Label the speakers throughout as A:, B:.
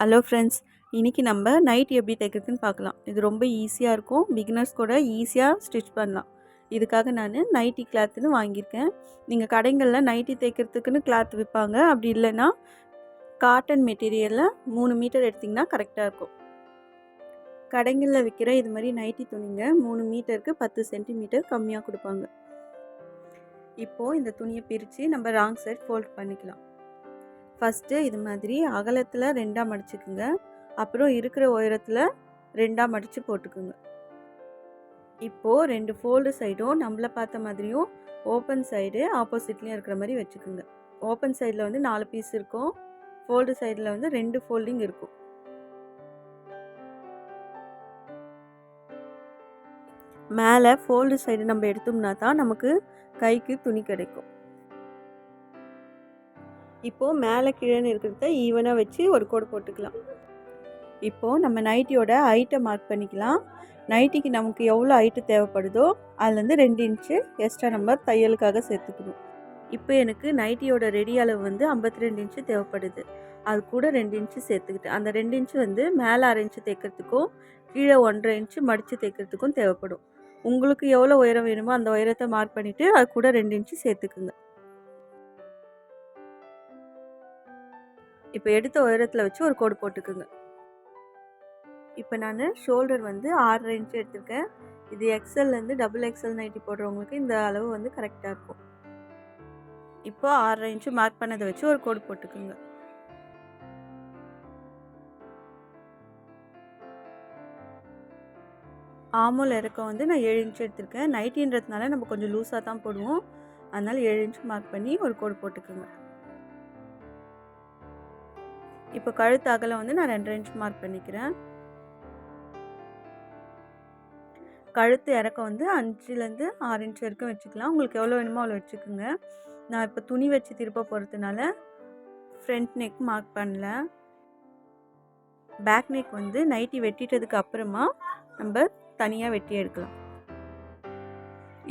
A: Hello friends இன்றைக்கி நம்ம night எப்படி தைக்கிறதுன்னு பார்க்கலாம். இது ரொம்ப ஈஸியாக இருக்கும். பிகினர்ஸ் கூட ஈஸியாக ஸ்டிச் பண்ணலாம். இதுக்காக நான் நைட்டி கிளாத்துன்னு வாங்கியிருக்கேன். நீங்கள் கடைங்களில் நைட்டி தைக்கிறதுக்குன்னு கிளாத் விற்பாங்க அப்படி இல்லைன்னா காட்டன் மெட்டீரியலில் மூணு மீட்டர் எடுத்திங்கன்னா கரெக்டாக இருக்கும். கடைங்களில் விற்கிற இது மாதிரி நைட்டி துணிங்க மூணு மீட்டருக்கு பத்து சென்டிமீட்டர் கம்மியாக கொடுப்பாங்க. இப்போது இந்த துணியை பிரித்து நம்ம ராங் சைட் ஃபோல்ட் பண்ணிக்கலாம். ஃபஸ்ட்டு இது மாதிரி அகலத்தில் ரெண்டாக மடிச்சுக்குங்க அப்புறம் இருக்கிற உயரத்தில் ரெண்டாக மடித்து போட்டுக்குங்க. இப்போது ரெண்டு ஃபோல்டு சைடும் நம்மளை பார்த்த மாதிரியும் ஓப்பன் சைடு ஆப்போசிட்லேயும் இருக்கிற மாதிரி வச்சுக்கோங்க. ஓப்பன் சைடில் வந்து நாலு பீஸ் இருக்கும். ஃபோல்டு சைடில் வந்து ரெண்டு ஃபோல்டிங் இருக்கும். மேலே ஃபோல்டு சைடு நம்ம எடுத்தோம்னா தான் நமக்கு கைக்கு துணி கிடைக்கும். இப்போது மேலே கீழேன்னு இருக்கிறத ஈவனாக வச்சு ஒரு கோடு போட்டுக்கலாம். இப்போது நம்ம நைட்டியோட ஹைட்டை மார்க் பண்ணிக்கலாம். நைட்டிக்கு நமக்கு எவ்வளோ ஹைட்டு தேவைப்படுதோ அதுலேருந்து ரெண்டு இன்ச்சு எக்ஸ்ட்ரா நம்ம தையலுக்காக சேர்த்துக்கணும். இப்போ எனக்கு நைட்டியோட ரெடி அளவு வந்து ஐம்பத்தி ரெண்டு இன்ச்சு தேவைப்படுது. அது கூட ரெண்டு இன்ச்சு சேர்த்துக்கிட்டு அந்த ரெண்டு இன்ச்சு வந்து மேலே அரை இன்ச்சு தைக்கிறதுக்கும் கீழே ஒன்றரை இன்ச்சு மடித்து தைக்கிறதுக்கும் தேவைப்படும். உங்களுக்கு எவ்வளோ உயரம் வேணுமோ அந்த உயரத்தை மார்க் பண்ணிவிட்டு அது கூட ரெண்டு இன்ச்சு சேர்த்துக்குங்க. இப்போ எடுத்த உயரத்தில் வச்சு ஒரு கோடு போட்டுக்குங்க. இப்போ நான் ஷோல்டர் வந்து ஆறரை இன்ச்சு எடுத்திருக்கேன். இது எக்ஸல்லேருந்து டபுள் எக்ஸல் நைட்டி போடுறவங்களுக்கு இந்த அளவு வந்து கரெக்டாக இருக்கும். இப்போ ஆறரை இன்ச்சு மார்க் பண்ணதை வச்சு ஒரு கோடு போட்டுக்குங்க. ஆமூல் இறக்கம் வந்து நான் ஏழு இன்ச்சு எடுத்திருக்கேன். நைட்டின்றதுனால நம்ம கொஞ்சம் லூஸாக தான் போடுவோம். அதனால் ஏழு இன்ச்சு மார்க் பண்ணி ஒரு கோடு போட்டுக்குங்க. இப்போ கழுத்து அகலம் வந்து நான் ரெண்டரை இன்ச் மார்க் பண்ணிக்கிறேன். கழுத்து இறக்கம் வந்து அஞ்சுலேருந்து ஆறு இன்ச் வரைக்கும் வச்சுக்கலாம். உங்களுக்கு எவ்வளோ வேணுமோ அவ்வளோ வச்சுக்கோங்க. நான் இப்போ துணி வச்சு திருப்ப போகிறதுனால ஃப்ரண்ட் நெக் மார்க் பண்ணல. பேக் நெக் வந்து நைட்டி வெட்டிட்டதுக்கு அப்புறமா நம்ம தனியாக வெட்டி எடுக்கலாம்.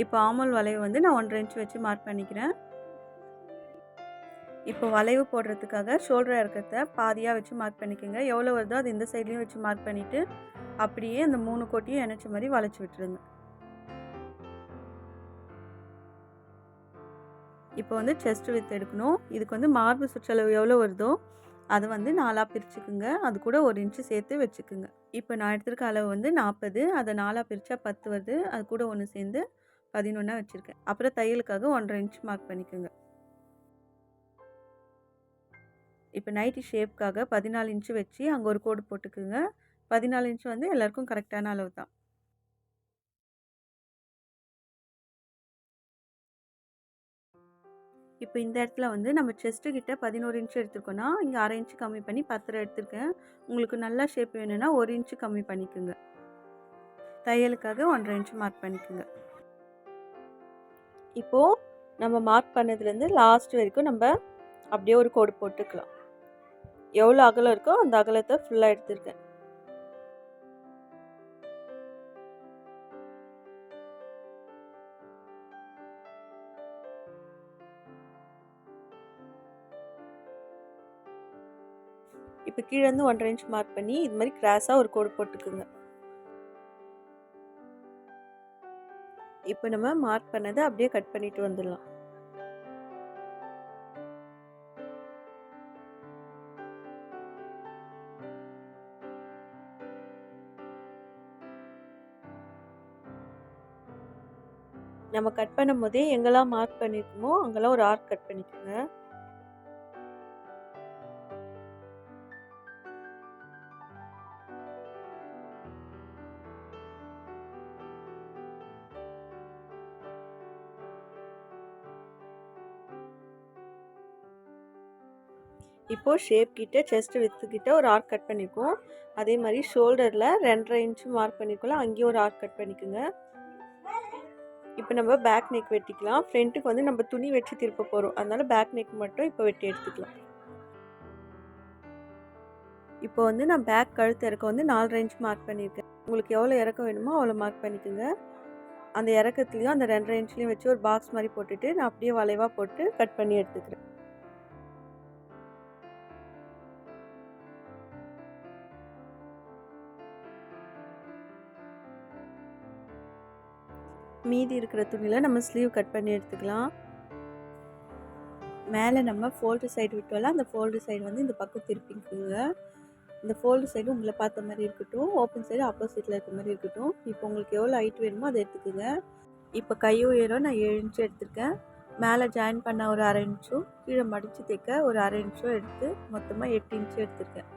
A: இப்போ ஆமல் வளைவு வந்து நான் ஒன்றரை இன்ச் வச்சு மார்க் பண்ணிக்கிறேன். இப்போ வளைவு போடுறதுக்காக ஷோல்டர் இறக்கத்தை பாதியாக வச்சு மார்க் பண்ணிக்கோங்க. எவ்வளோ வருதோ அது இந்த சைட்லேயும் வச்சு மார்க் பண்ணிவிட்டு அப்படியே அந்த மூணு கோட்டியும் இணைச்ச மாதிரி வளைச்சி விட்டுருங்க. இப்போ வந்து செஸ்ட் வித் எடுக்கணும். இதுக்கு வந்து மார்பு சுற்றளவு எவ்வளோ வருதோ அதை வந்து நாலாக பிரிச்சுக்குங்க. அது கூட ஒரு இன்ச்சு சேர்த்து வச்சுக்குங்க. இப்போ நான் எடுத்திருக்க அளவு வந்து நாற்பது அதை நாலாக பிரித்தா பத்து வருது. அது கூட ஒன்று சேர்ந்து பதினொன்றா வச்சுருக்கேன். அப்புறம் தையலுக்காக ஒன்றரை இன்ச் மார்க் பண்ணிக்கோங்க. இப்போ நைட்டி ஷேப்க்காக பதினாலு இன்ச்சு வச்சு அங்கே ஒரு கோடு போட்டுக்குங்க. பதினாலு இன்ச்சு வந்து எல்லாருக்கும் கரெக்டான அளவு தான். இப்போ இந்த இடத்துல வந்து நம்ம செஸ்ட்டு கிட்ட பதினோரு இன்ச்சு எடுத்துருக்கோன்னா இங்கே அரை இன்ச்சு கம்மி பண்ணி பத்தரை எடுத்துருக்கேன். உங்களுக்கு நல்லா ஷேப் வேணும்னா ஒரு இன்ச்சு கம்மி பண்ணிக்கோங்க. தையலுக்காக ஒன்றரை இன்ச்சு மார்க் பண்ணிக்கோங்க. இப்போது நம்ம மார்க் பண்ணதுலேருந்து லாஸ்ட் வரைக்கும் நம்ம அப்படியே ஒரு கோடு போட்டுக்கலாம். எவ்வளோ அகலம் இருக்கோ அந்த அகலத்தை ஃபுல்லாக எடுத்திருக்கேன். இப்போ கீழேருந்து ஒன்றரை இன்ச் மார்க் பண்ணி இது மாதிரி கிராஸாக ஒரு கோடு போட்டுக்குங்க. இப்போ நம்ம மார்க் பண்ணதை அப்படியே கட் பண்ணிட்டு வந்துடலாம். நம்ம கட் பண்ணும் போதே எங்கெல்லாம் மார்க் பண்ணியிருக்கோமோ அங்கெல்லாம் ஒரு ஆர்க் கட் பண்ணிக்கோங்க. இப்போது ஷேப் கிட்ட செஸ்ட் வித்துக்கிட்ட ஒரு ஆர்க் கட் பண்ணியிருக்கோம் அதே மாதிரி ஷோல்டரில் ரெண்டரை இன்ச்சு மார்க் பண்ணிக்கலாம் அங்கேயும் ஒரு ஆர்க் கட் பண்ணிக்கோங்க. இப்போ நம்ம பேக் நெக் வெட்டிக்கலாம். ஃப்ரண்ட்டுக்கு வந்து நம்ம துணி வச்சு திருப்ப போகிறோம் அதனால பேக் நெக் மட்டும் இப்போ வெட்டி எடுத்துக்கலாம். இப்போ வந்து நான் பேக் கழுத்து இறக்க வந்து நாலு இன்ச் மார்க் பண்ணியிருக்கேன். உங்களுக்கு எவ்வளோ இறக்கம் வேணுமோ அவ்வளோ மார்க் பண்ணிக்கோங்க. அந்த இறக்கத்துலேயும் அந்த ரெண்டரை இன்ச்லேயும் வச்சு ஒரு பாக்ஸ் மாதிரி போட்டுட்டு நான் அப்படியே வளைவாக போட்டு கட் பண்ணி எடுத்துக்கிறேன். மீதி இருக்கிற துணியில் நம்ம ஸ்லீவ் கட் பண்ணி எடுத்துக்கலாம். மேலே நம்ம ஃபோல்டு சைடு விட்டோம்ல அந்த ஃபோல்டு சைடு வந்து இந்த பக்கம் திருப்பிக்குங்க இந்த ஃபோல்டு சைடு உங்களை பார்த்த மாதிரி இருக்கட்டும் ஓப்பன் சைடு ஆப்போசிட்டில் இருக்க மாதிரி இருக்கட்டும். இப்போ உங்களுக்கு எவ்வளோ ஹைட் வேணுமோ அதை எடுத்துக்கோங்க. இப்போ கை உயரம் நான் ஏழு இன்ச்சு எடுத்திருக்கேன். மேலே ஜாயின் பண்ண ஒரு அரை இன்ச்சும் கீழே மடித்து தைக்க ஒரு அரை இன்ச்சும் எடுத்து மொத்தமாக எட்டு இன்ச்சு எடுத்திருக்கேன்.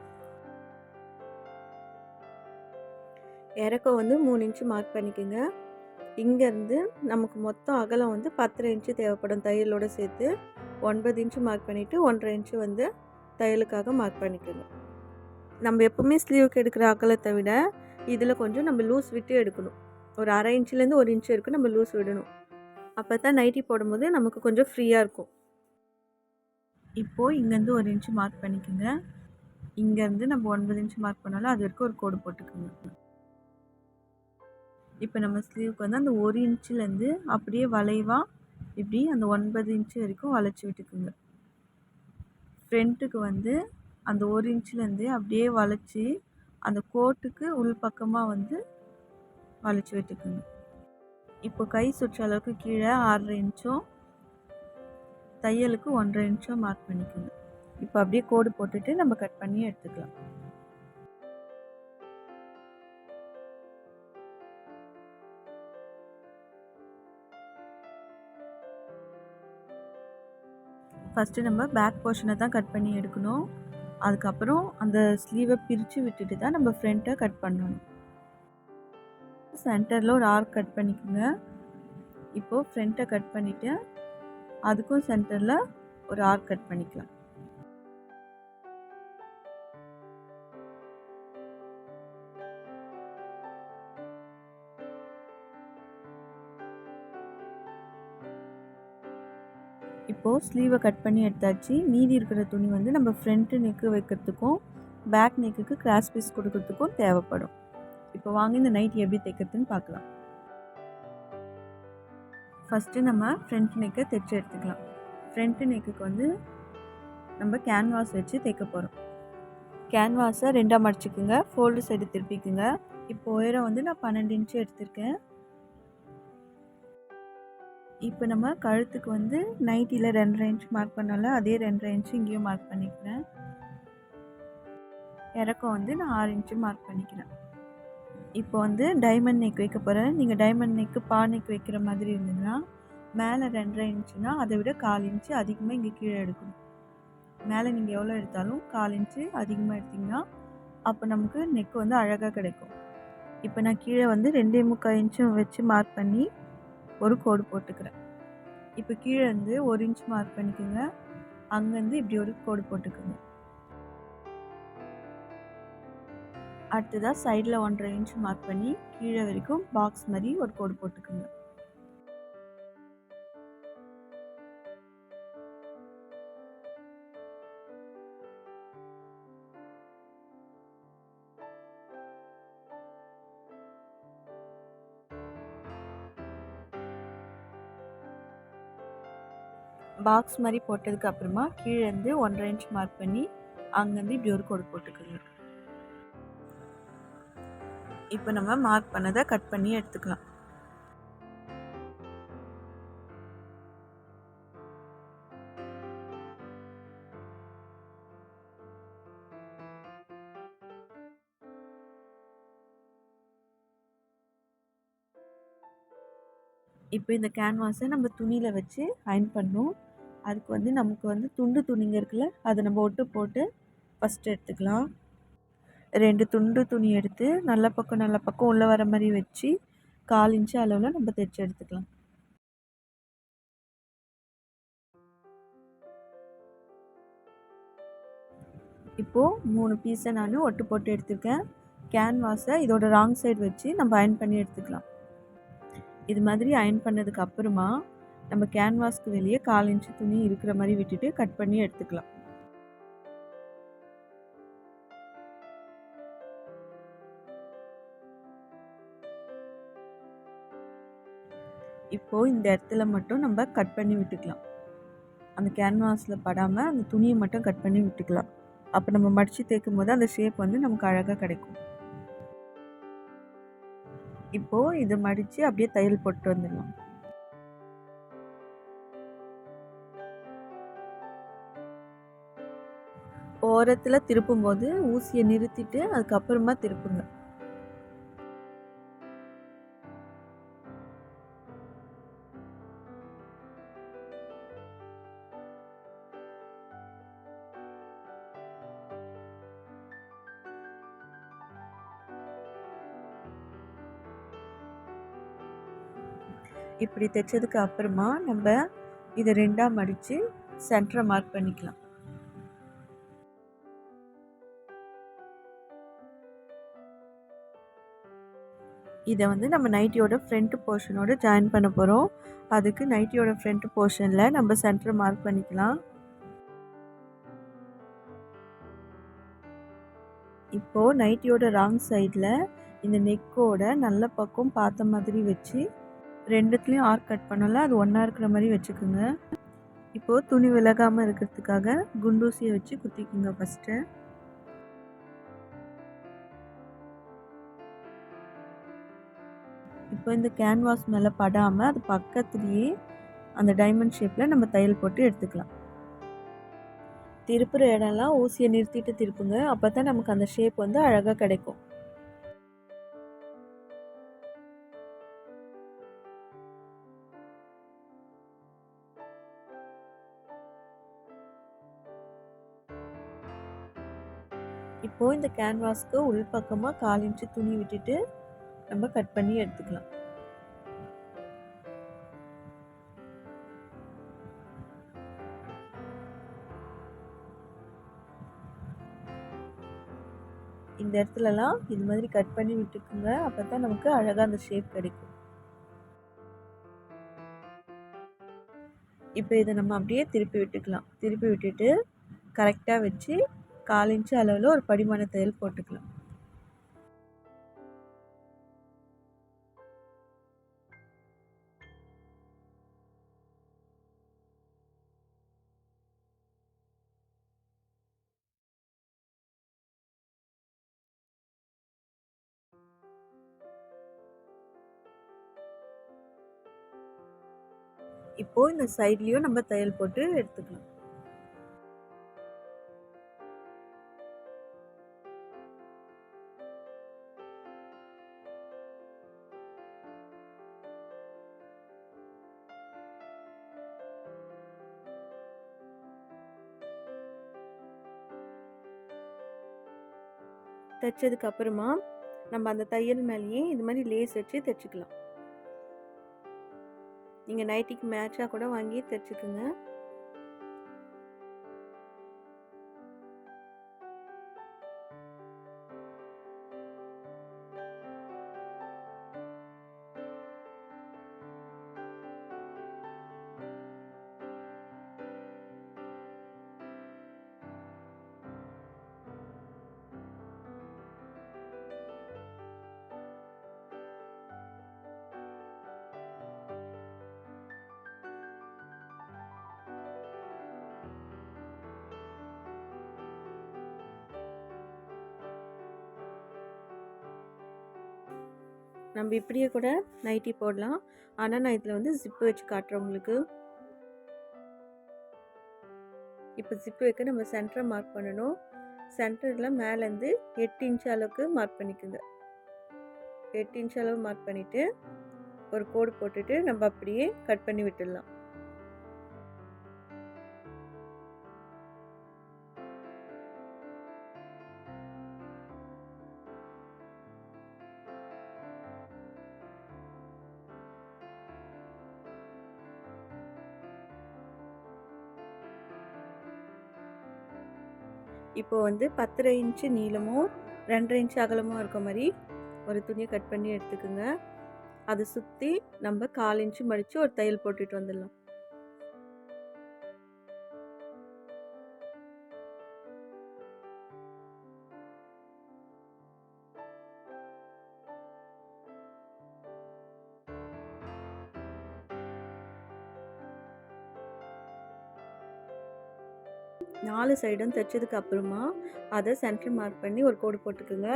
A: இறக்கம் வந்து மூணு இன்ச்சு மார்க் பண்ணிக்கோங்க. இங்கேருந்து நமக்கு மொத்தம் அகலம் வந்து பத்தரை இன்ச்சு தேவைப்படும் தையலோடு சேர்த்து ஒன்பது இன்ச்சு மார்க் பண்ணிவிட்டு ஒன்றரை இன்ச்சு வந்து தையலுக்காக மார்க் பண்ணிக்கணும். நம்ம எப்போவுமே ஸ்லீவுக்கு எடுக்கிற அகலத்தை விட இதில் கொஞ்சம் நம்ம லூஸ் விட்டு எடுக்கணும். ஒரு அரை இன்ச்சுலேருந்து ஒரு இன்ச்சு வரைக்கும் நம்ம லூஸ் விடணும். அப்போ தான் நைட்டி போடும்போது நமக்கு கொஞ்சம் ஃப்ரீயாக இருக்கும். இப்போது இங்கேருந்து ஒரு இன்ச்சு மார்க் பண்ணிக்கோங்க. இங்கேருந்து நம்ம ஒன்பது இன்ச்சு மார்க் பண்ணாலும் அது வரைக்கும் ஒரு கோடு போட்டுக்கோங்க. இப்போ நம்ம ஸ்லீவுக்கு வந்து அந்த ஒரு இன்ச்சுலேருந்து அப்படியே வளைவாக இப்படி அந்த ஒன்பது இன்ச்சு வரைக்கும் வளைச்சி விட்டுக்குங்க. ஃப்ரண்ட்டுக்கு வந்து அந்த ஒரு இன்ச்சுலேருந்து அப்படியே வளைச்சி அந்த கோட்டுக்கு உள் பக்கமாக வந்து வளைச்சி விட்டுக்குங்க. இப்போ கை சுற்ற அளவுக்கு கீழே ஆறரை இன்ச்சும் தையலுக்கு ஒன்றரை இன்ச்சும் மார்க் பண்ணிக்கோங்க. இப்போ அப்படியே கோடு போட்டுட்டு நம்ம கட் பண்ணி எடுத்துக்கலாம். ஃபஸ்ட்டு நம்ம பேக் போர்ஷனை தான் கட் பண்ணி எடுக்கணும். அதுக்கப்புறம் அந்த ஸ்லீவை பிரித்து விட்டுட்டு தான் நம்ம ஃப்ரண்ட்டை கட் பண்ணணும். சென்டரில் ஒரு ஆர்க் கட் பண்ணிக்கோங்க. இப்போது ஃப்ரண்ட்டை கட் பண்ணிவிட்டு அதுக்கும் சென்டரில் ஒரு ஆர்க் கட் பண்ணிக்கலாம். இப்போது ஸ்லீவை கட் பண்ணி எடுத்தாச்சு. மீதி இருக்கிற துணி வந்து நம்ம ஃப்ரண்ட்டு நெக்கு வைக்கிறதுக்கும் பேக் நெக்குக்கு கிராஸ் பீஸ் கொடுக்கறதுக்கும் தேவைப்படும். இப்போ வாங்க இந்த நைட் எப்படி தைக்கிறதுன்னு பார்க்கலாம். ஃபஸ்ட்டு நம்ம ஃப்ரண்ட் நெக்கை தைச்சி எடுத்துக்கலாம். ஃப்ரண்ட் நெக்குக்கு வந்து நம்ம கேன்வாஸ் வச்சு தைக்க போகிறோம் கேன்வாஸை ரெண்டாக மடிச்சுக்குங்க. Fold side திருப்பிக்குங்க. இப்போ உயரம் வந்து நான் பன்னெண்டு இன்ச்சு எடுத்திருக்கேன். இப்போ நம்ம கழுத்துக்கு வந்து நைட்டியில் ரெண்டரை இன்ச் மார்க் பண்ணால அதே ரெண்டரை இன்ச்சு இங்கேயும் மார்க் பண்ணிக்கிறேன். இறக்கம் வந்து நான் ஆறு இன்ச்சு மார்க் பண்ணிக்கிறேன். இப்போ வந்து டைமண்ட் நெக் வைக்க போகிறேன் நீங்கள் டைமண்ட் நெக்கு பா நெக் வைக்கிற மாதிரி இருந்ததுன்னா மேலே ரெண்டரை இன்ச்சுனா அதை விட கால் இன்ச்சு அதிகமாக இங்கே கீழே எடுக்கணும். மேலே நீங்கள் எவ்வளோ எடுத்தாலும் கால் இன்ச்சு அதிகமாக எடுத்திங்கன்னா அப்போ நமக்கு நெக் வந்து அழகாக கிடைக்கும். இப்போ நான் கீழே வந்து ரெண்டே முக்கால் இன்ச்சும் வச்சு மார்க் பண்ணி ஒரு கோடு போட்டுக்கிறேன். இப்போ கீழே இருந்து ஒரு இன்ச் மார்க் பண்ணிக்கோங்க. அங்கேருந்து இப்படி ஒரு கோடு போட்டுக்கோங்க. அடுத்ததாக சைடில் ஒன்றரை இன்ச் மார்க் பண்ணி கீழே வரைக்கும் பாக்ஸ் மாதிரி ஒரு கோடு போட்டுக்கோங்க. பாக்ஸ் மாதிரி போட்டதுக்கு அப்புறமா கீழே இருந்து ஒன்றரை இன்ச் மார்க் பண்ணி அங்கேருந்து இப்படி ஒரு கோடு போட்டுக்கோங்க இப்போ நம்ம மார்க் பண்ணதை கட் பண்ணி எடுத்துக்கலாம். இப்போ இந்த கேன்வாஸை நம்ம துணியில் வச்சு அயன் பண்ணும். அதுக்கு வந்து நமக்கு வந்து துண்டு துணிங்க இருக்குல்ல அதை நம்ம ஒட்டு போட்டு ஃபஸ்ட்டு எடுத்துக்கலாம். ரெண்டு துண்டு துணி எடுத்து நல்ல பக்கம் நல்ல பக்கம் உள்ளே வர மாதிரி வச்சு கால் இன்ச்சு அளவில் நம்ம தைச்சி எடுத்துக்கலாம். இப்போது மூணு பீஸை நான் ஒட்டு போட்டு எடுத்திருக்கேன். கேன்வாஸை இதோட ராங் சைடு வச்சு நம்ம அயன் பண்ணி எடுத்துக்கலாம். இது மாதிரி அயன் பண்ணதுக்கு அப்புறமா நம்ம கேன்வாஸ்க்கு வெளியே கால் இன்ச்சு துணி இருக்கிற மாதிரி விட்டுட்டு கட் பண்ணி எடுத்துக்கலாம். இப்போது இந்த இடத்துல மட்டும் நம்ம கட் பண்ணி விட்டுக்கலாம். அந்த கேன்வாஸில் படாமல் அந்த துணியை மட்டும் கட் பண்ணி விட்டுக்கலாம். அப்போ நம்ம மடித்து தேய்க்கும் போது அந்த ஷேப் வந்து நமக்கு அழகாக கிடைக்கும். இப்போது இதை மடித்து அப்படியே தையல் போட்டு வந்துடலாம். ஓரத்தில் திருப்பும்போது ஊசியை நிறுத்திட்டு அதுக்கப்புறமா திருப்புங்க. இப்படி தைச்சதுக்கு அப்புறமா நம்ம இதை ரெண்டாக மடித்து சென்டரை மார்க் பண்ணிக்கலாம். இதை வந்து நம்ம நைட்டியோட ஃப்ரண்ட் போர்ஷனோட ஜாயின் பண்ண போகிறோம் அதுக்கு நைட்டியோட ஃப்ரண்ட் போர்ஷனில் நம்ம சென்டர் மார்க் பண்ணிக்கலாம். இப்போது நைட்டியோட ராங் சைடில் இந்த நெக்கோட நல்ல பக்கம் பார்த்த மாதிரி வச்சு ரெண்டுத்துலேயும் ஆர்க் கட் பண்ணல அது ஒன்றா இருக்கிற மாதிரி வச்சுக்கோங்க. இப்போது துணி விலகாமல் இருக்கிறதுக்காக குண்டூசியை வச்சு குத்திக்குங்க ஃபஸ்ட்டு இப்போ இந்த கேன்வாஸ் மேலே படாமல் அது பக்கத்துலேயே அந்த டைமண்ட் ஷேப்பில் நம்ம தையல் போட்டு எடுத்துக்கலாம். திருப்புற இடம்லாம் ஊசியை நிறுத்திட்டு திருப்புங்க. அப்போ தான் நமக்கு அந்த ஷேப் வந்து அழகாக கிடைக்கும். இப்போது இந்த கேன்வாஸ்க்கு உள்பக்கமாக கால் இன்ச்சு துணி விட்டுட்டு நம்ம கட் பண்ணி எடுத்துக்கலாம். இந்த இடத்துலலாம் இது மாதிரி கட் பண்ணி விட்டுக்குங்க. அப்போ தான் நமக்கு அழகாக அந்த ஷேப் கிடைக்கும். இப்போ இதை நம்ம அப்படியே திருப்பி விட்டுக்கலாம். திருப்பி விட்டுட்டு கரெக்டாக வச்சு கால் இன்ச்சு அளவில் ஒரு படிமான தையல் போட்டுக்கலாம். இப்போது இந்த சைட்லேயும் நம்ம தையல் போட்டு எடுத்துக்கலாம். தைச்சதுக்கு அப்புறமா நம்ம அந்த தையல் மேலேயே இது மாதிரி லேஸ் வச்சு தைச்சிக்கலாம். நீங்கள் நைட்டிக்கு மேட்சாக கூட வாங்கி தைச்சிக்குங்க. நம்ம இப்படியே கூட நைட்டி போடலாம். ஆனால் நான் இதில் வந்து ஜிப்பு வச்சு காட்டுறேன் உங்களுக்கு. இப்போ ஜிப்பு வைக்க நம்ம சென்டரை மார்க் பண்ணணும். சென்டரில் மேலேருந்து எட்டு இன்ச் அளவுக்கு மார்க் பண்ணிக்கோங்க. எட்டு இன்ச் அளவு மார்க் பண்ணிவிட்டு ஒரு கோடு போட்டுட்டு நம்ம அப்படியே கட் பண்ணி விட்டுடலாம். இப்போது வந்து பத்தரை இன்ச்சு நீளமும் ரெண்டரை இன்ச்சு அகலமும் இருக்க மாதிரி ஒரு துணியை கட் பண்ணி எடுத்துக்கோங்க. அதை சுற்றி நம்ம கால் இன்ச்சு மடித்து ஒரு தையல் போட்டுட்டு வந்துடலாம். நாலு சைடும் தைச்சதுக்கு அப்புறமா அதை சென்டர் மார்க் பண்ணி ஒரு கோடு போட்டுக்குங்க.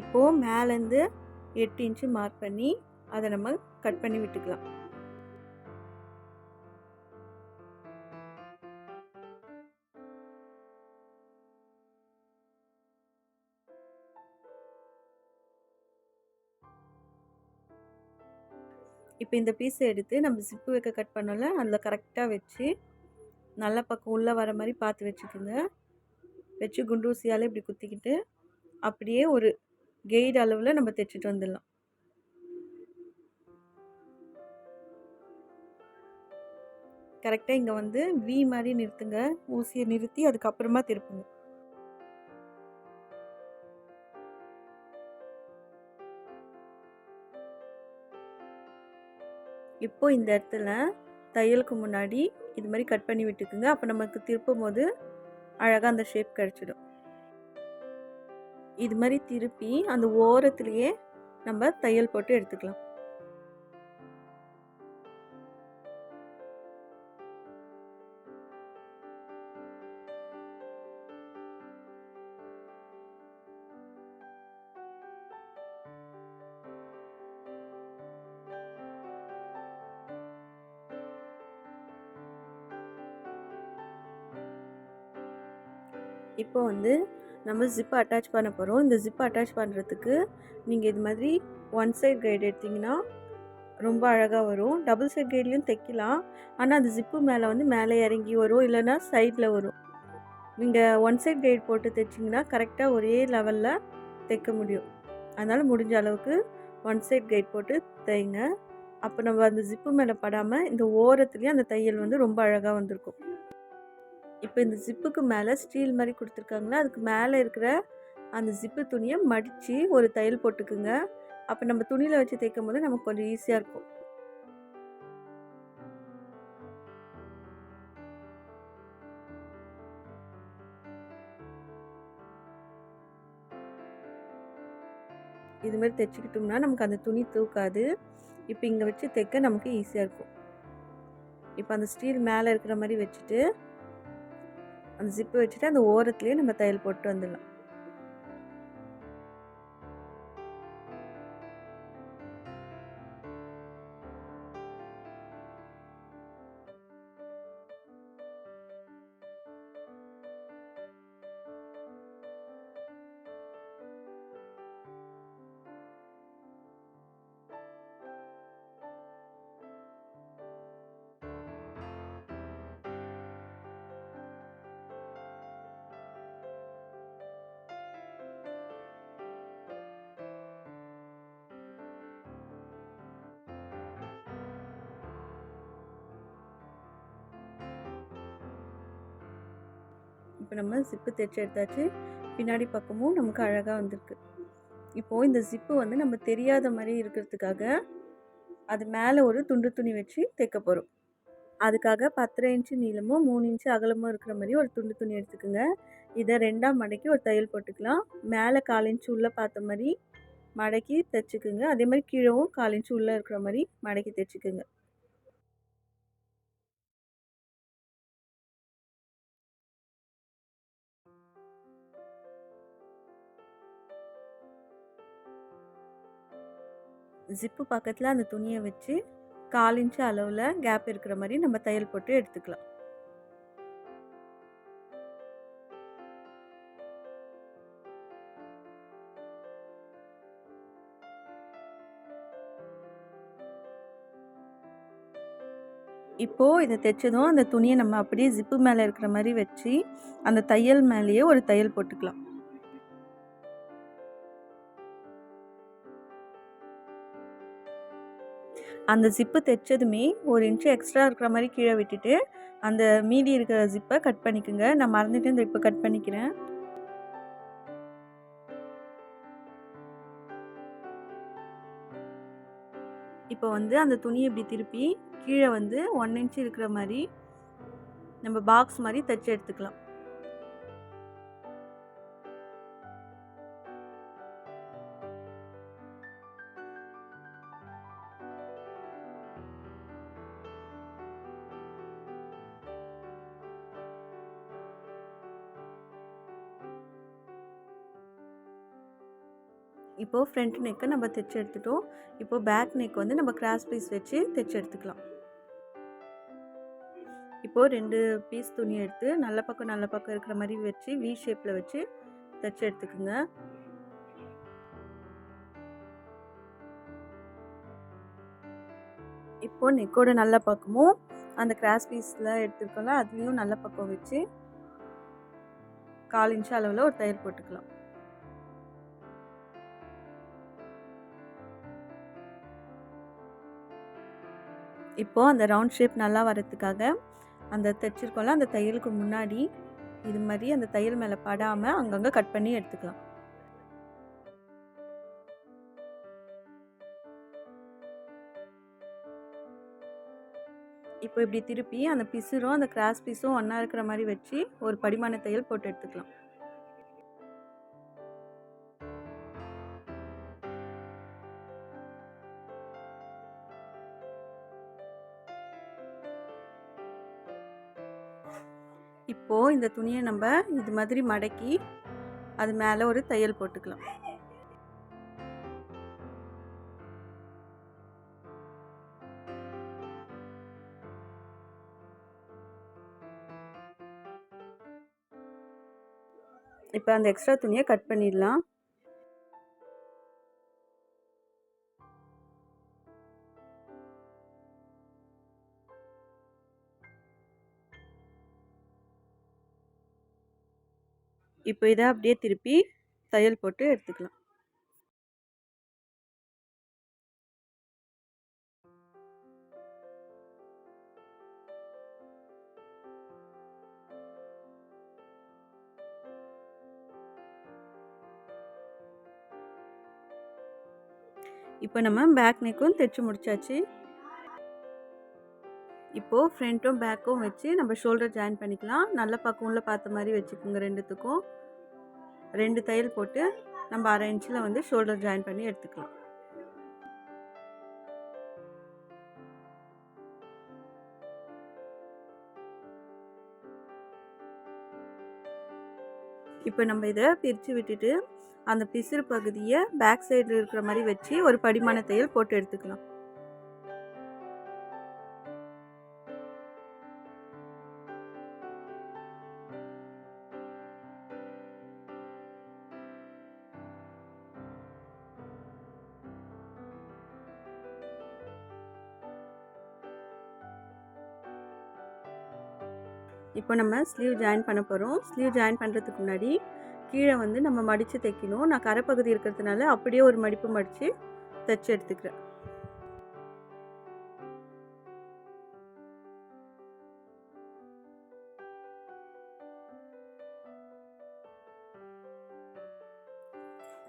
A: இப்போது மேலேருந்து எட்டு இன்ச்சு மார்க் பண்ணி அதை நம்ம கட் பண்ணி விட்டுக்கலாம். இப்போ இந்த பீஸை எடுத்து நம்ம சிப்பு வைக்க கட் பண்ணல அதில் கரெக்டாக வச்சு நல்ல பக்கம் உள்ளே வர மாதிரி பார்த்து வச்சுக்கோங்க. வச்சு குண்டூசியால் இப்படி குத்திக்கிட்டு அப்படியே ஒரு கெய்டு அளவில் நம்ம தைச்சிட்டு வந்துடலாம். கரெக்டாக இங்கே வந்து வி மாதிரி நிறுத்துங்க. ஊசியை நிறுத்தி அதுக்கப்புறமா திருப்புங்க. இப்போ இந்த இடத்துல தையலுக்கு முன்னாடி இது மாதிரி கட் பண்ணி விட்டுக்குங்க. அப்போ நமக்கு திருப்பும் போது அழகாக அந்த ஷேப் கிடச்சிடும். இது மாதிரி திருப்பி அந்த ஓரத்துலேயே நம்ம தையல் போட்டு எடுத்துக்கலாம். இப்போ வந்து நம்ம ஜிப்பை அட்டாச் பண்ண போகிறோம் இந்த ஜிப்பை அட்டாச் பண்ணுறதுக்கு நீங்கள் இது மாதிரி ஒன் சைட் கைடு எடுத்திங்கன்னா ரொம்ப அழகாக வரும். டபுள் சைட் கைட்லேயும் தைக்கலாம். ஆனால் அந்த ஜிப்பு மேலே வந்து மேலே இறங்கி வரும். இல்லைன்னா சைடில் வரும். நீங்கள் ஒன் சைட் கைடு போட்டு தைச்சிங்கன்னா கரெக்டாக ஒரே லெவலில் தைக்க முடியும். அதனால் முடிஞ்ச அளவுக்கு ஒன் சைட் கைட் போட்டு தைங்க. அப்போ நம்ம அந்த ஜிப்பு மேலே படாமல் இந்த ஓரத்துலேயும் அந்த தையல் வந்து ரொம்ப அழகாக வந்திருக்கும். இப்போ இந்த ஜிப்புக்கு மேலே ஸ்டீல் மாதிரி கொடுத்துருக்காங்களா அதுக்கு மேலே இருக்கிற அந்த ஜிப்பு துணியை மடித்து ஒரு தையல் போட்டுக்குங்க. அப்போ நம்ம துணியில் வச்சு தைக்கும் போது நமக்கு கொஞ்சம் ஈஸியாக இருக்கும். இது மாதிரி தைச்சிக்கிட்டோம்னா நமக்கு அந்த துணி தூக்காது. இப்போ இங்கே வச்சு தைக்க நமக்கு ஈஸியாக இருக்கும். இப்போ அந்த ஸ்டீல் மேலே இருக்கிற மாதிரி வச்சுட்டு அந்த ஜிப்பு வச்சுட்டு அந்த ஓரத்துலேயே நம்ம தையல் போட்டு வந்துடலாம். இப்போ நம்ம ஜிப்பு தைச்சி எடுத்தாச்சு. பின்னாடி பக்கமும் நமக்கு அழகாக வந்திருக்கு. இப்போது இந்த ஜிப்பு வந்து நம்ம தெரியாத மாதிரி இருக்கிறதுக்காக அது மேலே ஒரு துண்டு துணி வச்சு தைக்க போகிறோம் அதுக்காக பத்தரை இன்ச்சு நீளமும் மூணு இன்ச்சு அகலமும் இருக்கிற மாதிரி ஒரு துண்டு துணி எடுத்துக்கோங்க. இதை ரெண்டாம் மடக்கி ஒரு தையல் போட்டுக்கலாம். மேலே கால் இன்ச்சு உள்ளே பார்த்த மாதிரி மடக்கி தைச்சிக்குங்க அதே மாதிரி கீழவும் கால் இன்ச்சு உள்ளே இருக்கிற மாதிரி மடக்கி தைச்சிக்குங்க ஜிப்பு பக்கத்தில் அந்த துணியை வச்சு கால் இன்ச்சு அளவில் கேப் இருக்கிற மாதிரி நம்ம தையல் போட்டு எடுத்துக்கலாம். இப்போது இதை தைச்சதும் அந்த துணியை நம்ம அப்படியே ஜிப்பு மேலே இருக்கிற மாதிரி வச்சு அந்த தையல் மேலேயே ஒரு தையல் போட்டுக்கலாம். அந்த ஜிப்பு தைச்சதுமே ஒரு இன்ச்சு எக்ஸ்ட்ரா இருக்கிற மாதிரி கீழே விட்டுட்டு அந்த மீதி இருக்கிற ஜிப்பை கட் பண்ணிக்கோங்க. நான் மறந்துட்டு இந்த இப்போ கட் பண்ணிக்கிறேன். இப்போ வந்து அந்த துணியை இப்படி திருப்பி கீழே வந்து ஒன் இன்ச்சு இருக்கிற மாதிரி நம்ம பாக்ஸ் மாதிரி தைச்சு எடுத்துக்கலாம். இப்போது ஃப்ரண்ட் நெக்கை நம்ம தைச்சு எடுத்துட்டோம். இப்போது பேக் நெக் வந்து நம்ம கிராஸ் பீஸ் வச்சு தைச்சு எடுத்துக்கலாம். இப்போது ரெண்டு பீஸ் துணி எடுத்து நல்ல பக்கம் நல்ல பக்கம் இருக்கிற மாதிரி வச்சு வி ஷேப்பில் வச்சு தைச்சு எடுத்துக்கோங்க. இப்போது நெக்கோட நல்ல பக்கமும் அந்த கிராஸ் பீஸில் எடுத்துருக்கோம்ல அதுலேயும் நல்ல பக்கம் வச்சு கால் இன்ச்சு அளவில் ஒரு தையல் போட்டுக்கலாம். இப்போது அந்த ரவுண்ட் ஷேப் நல்லா வரத்துக்காக அந்த தைச்சிருக்கோம்ல அந்த தையலுக்கு முன்னாடி இது மாதிரி அந்த தையல் மேலே படாமல் அங்கங்கே கட் பண்ணி எடுத்துக்கலாம். இப்போ இப்படி திருப்பி அந்த பிசுரும் அந்த கிராஸ் பீஸும் ஒன்றா இருக்கிற மாதிரி வச்சு ஒரு படிமான தையல் போட்டு எடுத்துக்கலாம். இப்போது இந்த துணியை நம்ம இது மாதிரி மடக்கி அது மேலே ஒரு தையல் போட்டுக்கலாம். இப்போ அந்த எக்ஸ்ட்ரா துணியை கட் பண்ணிடலாம். இப்போ இதை அப்படியே திருப்பி தையல் போட்டு எடுத்துக்கலாம். இப்போ நம்ம பேக் நெக்கும் தைச்சு முடிச்சாச்சு. இப்போது ஃப்ரண்ட்டும் பேக்கும் வச்சு நம்ம ஷோல்டர் ஜாயின் பண்ணிக்கலாம். நல்ல பக்கம் உள்ள பார்த்த மாதிரி வச்சுக்கோங்க ரெண்டுத்துக்கும். ரெண்டு தையல் போட்டு நம்ம அரை இன்ச்சில் வந்து ஷோல்டர் ஜாயின் பண்ணி எடுத்துக்கலாம். இப்போ நம்ம இதை பிரித்து விட்டுட்டு அந்த பிசிறு பகுதியை பேக் சைடில் இருக்கிற மாதிரி வச்சு ஒரு படிமான தையல் போட்டு எடுத்துக்கலாம். இப்போ நம்ம ஸ்லீவ் ஜாயின் பண்ண போகிறோம் ஸ்லீவ் ஜாயின் பண்ணுறதுக்கு முன்னாடி கீழே வந்து நம்ம மடித்து தைக்கணும். நான் கரைப்பகுதி இருக்கிறதுனால அப்படியே ஒரு மடிப்பு மடித்து தைச்சி எடுத்துக்கிறேன்.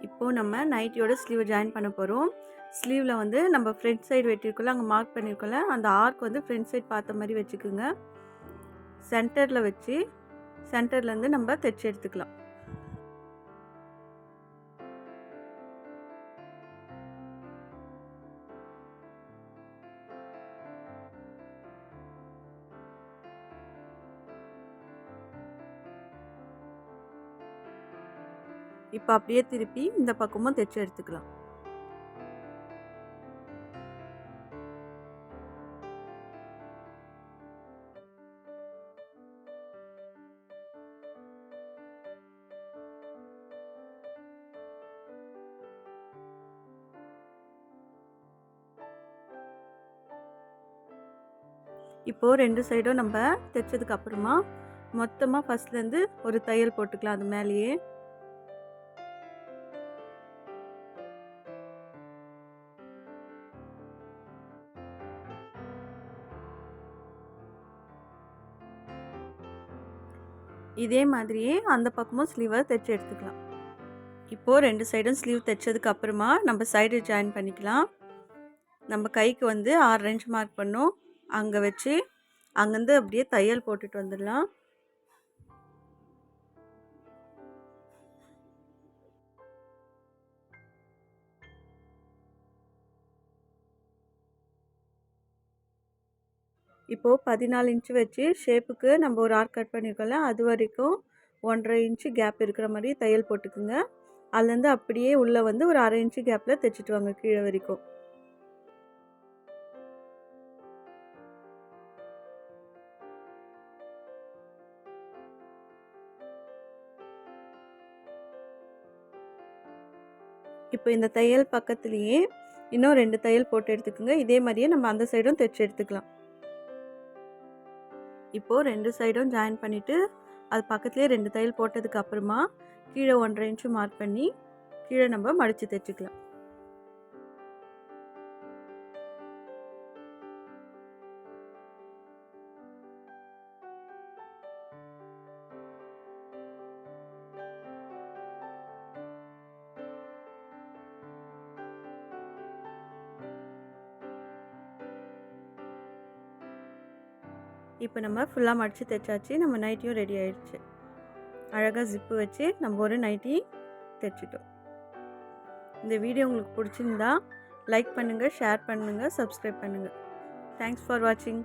A: இப்போது நம்ம நைட்டியோட ஸ்லீவ் ஜாயின் பண்ண போகிறோம் ஸ்லீவில் வந்து நம்ம ஃப்ரண்ட் சைடு வெட்டியிருக்கோம்ல அங்கே மார்க் பண்ணியிருக்கோம்ல அந்த ஆர்க் வந்து ஃப்ரண்ட் சைட் பார்த்த மாதிரி வச்சுக்கோங்க. சென்டரில் வச்சு சென்டர்லேருந்து நம்ம தைச்சி எடுத்துக்கலாம். இப்போ அப்படியே திருப்பி இந்த பக்கமும் தைச்சி எடுத்துக்கலாம். இப்போது ரெண்டு சைடும் நம்ம தைச்சதுக்கு அப்புறமா மொத்தமாக ஃபஸ்ட்லேருந்து ஒரு தையல் போட்டுக்கலாம் அது மேலேயே. இதே மாதிரியே அந்த பக்கமும் ஸ்லீவை தைச்சி எடுத்துக்கலாம். இப்போது ரெண்டு சைடும் ஸ்லீவ் தைச்சதுக்கு அப்புறமா நம்ம சைடு ஜாயின் பண்ணிக்கலாம். நம்ம கைக்கு வந்து ஆறு ரேஞ்ச் மார்க் பண்ணோம். அங்கே வச்சு அங்கேருந்து அப்படியே தையல் போட்டுட்டு வந்துடலாம். இப்போது பதினாலு இன்ச்சு வச்சு ஷேப்புக்கு நம்ம ஒரு ஆர்க் கட் பண்ணியிருக்கோம்ல அது வரைக்கும் ஒன்றரை இன்ச்சு கேப் இருக்கிற மாதிரி தையல் போட்டுக்குங்க. அதுலேருந்து அப்படியே உள்ளே வந்து ஒரு அரை இன்ச்சு கேப்பில் தைச்சிட்டு வாங்க கீழே வரைக்கும். இப்போ இந்த தையல் பக்கத்துலேயே இன்னும் ரெண்டு தையல் போட்டு எடுத்துக்கோங்க. இதே மாதிரியே நம்ம அந்த சைடும் தைச்சி எடுத்துக்கலாம். இப்போது ரெண்டு சைடும் ஜாயின் பண்ணிவிட்டு அது பக்கத்துலேயே ரெண்டு தையல் போட்டதுக்கு அப்புறமா கீழே ஒன்றரை இன்ச்சு மார்க் பண்ணி கீழே நம்ம மடித்து தைச்சிக்கலாம். இப்போ நம்ம ஃபுல்லாக மடித்து தைச்சாச்சு நம்ம நைட்டியும் ரெடி ஆயிடுச்சு அழகாக ஜிப்பு வச்சு நம்ம ஒரு நைட்டி தைச்சிட்டோம். இந்த வீடியோ உங்களுக்கு பிடிச்சிருந்தா லைக் பண்ணுங்கள் ஷேர் பண்ணுங்கள் சப்ஸ்கிரைப் பண்ணுங்கள் தேங்க்ஸ் ஃபார் வாட்சிங்